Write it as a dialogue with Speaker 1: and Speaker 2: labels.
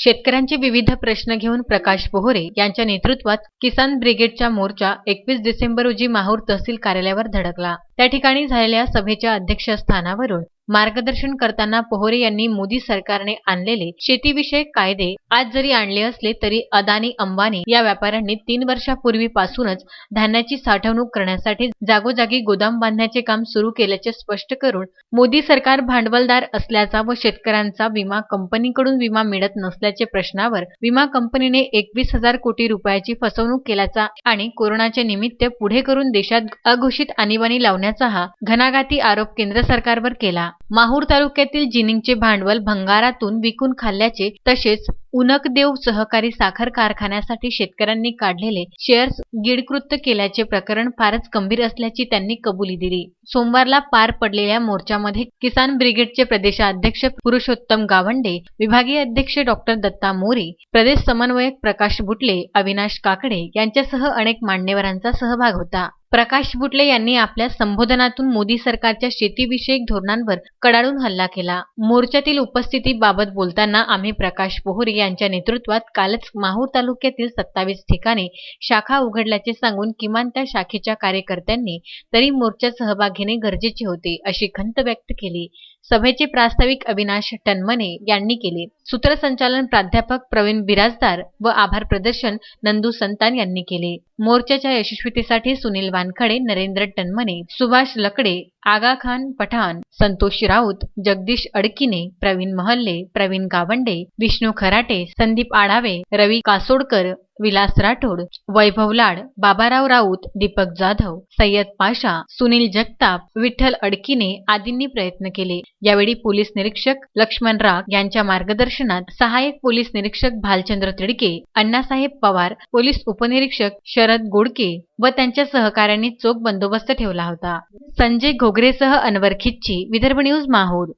Speaker 1: शेतकऱ्यांचे विविध प्रश्न घेऊन प्रकाश बोहरे यांच्या नेतृत्वात किसान ब्रिगेडचा मोर्चा एकवीस डिसेंबर रोजी माहूर तहसील कार्यालयावर धडकला. त्या ठिकाणी झालेल्या सभेच्या अध्यक्षस्थानावरून मार्गदर्शन करताना पोहरे यांनी मोदी सरकारने आणलेले शेतीविषयक कायदे आज जरी आणले असले तरी अदानी अंबानी या व्यापाऱ्यांनी तीन वर्षापूर्वीपासूनच धान्याची साठवणूक करण्यासाठी जागोजागी गोदाम बांधण्याचे काम सुरू केल्याचे स्पष्ट करून मोदी सरकार भांडवलदार असल्याचा व शेतकऱ्यांचा विमा कंपनीकडून विमा मिळत नसल्याचे प्रश्नावर विमा कंपनीने एकवीस हजार कोटी रुपयाची फसवणूक केल्याचा आणि कोरोनाचे निमित्त पुढे करून देशात अघोषित आणीबाणी लावण्याचा हा घणाघाती आरोप केंद्र सरकारवर केला. माहूर तालुक्यातील जिनिंगचे भांडवल भंगारातून विकून खाल्ल्याचे तसेच उनकदेव सहकारी साखर कारखान्यासाठी शेतकऱ्यांनी काढलेले शेअर्स गिडकृत्य केल्याचे प्रकरण फारच गंभीर असल्याची त्यांनी कबुली दिली. सोमवारला पार पडलेल्या मोर्चामध्ये किसान ब्रिगेडचे प्रदेशाध्यक्ष पुरुषोत्तम गावंडे विभागीय अध्यक्ष डॉक्टर दत्ता मोरे प्रदेश समन्वयक प्रकाश बुटले अविनाश काकडे यांच्यासह अनेक मान्यवरांचा सहभाग होता. प्रकाश बुटले यांनी आपल्या संबोधनातून मोदी सरकारच्या शेतीविषयक धोरणांवर कडाडून हल्ला केला. मोर्चातील उपस्थितीबाबत बोलताना आम्ही प्रकाश पोहरे यांच्या नेतृत्वात कालच माहूर तालुक्यातील सत्तावीस ठिकाणी शाखा उघडल्याचे सांगून किमान त्या शाखेच्या कार्यकर्त्यांनी तरी मोर्चात सहभाग घेणे गरजेचे होते अशी खंत व्यक्त केली. सभेचे प्रास्ताविक अविनाश टनमने यांनी केले. सूत्रसंचालन प्राध्यापक प्रवीण बिराजदार व आभार प्रदर्शन नंदू संतान यांनी केले. मोर्चाच्या यशस्वीतेसाठी सुनील वानखडे नरेंद्र टनमने सुभाष लकडे आगा खान पठाण संतोष राऊत जगदीश अडकिने प्रवीण महल्ले प्रवीण गावंडे विष्णू खराटे संदीप आढावे रवी कासोडकर विलास राठोड वैभव लाड बाबाराव राऊत दीपक जाधव सय्यद पाशा सुनील जगताप विठ्ठल अडकिने आदींनी प्रयत्न केले. यावेळी पोलीस निरीक्षक लक्ष्मण राग यांच्या मार्गदर्शनात सहाय्यक पोलीस निरीक्षक भालचंद्र तिडके अण्णासाहेब पवार पोलीस उपनिरीक्षक शरद गोडके व त्यांच्या सहकाऱ्यांनी चोख बंदोबस्त ठेवला होता. संजय घोगरेसह अनवर खिच्ची विदर्भ न्यूज माहूर.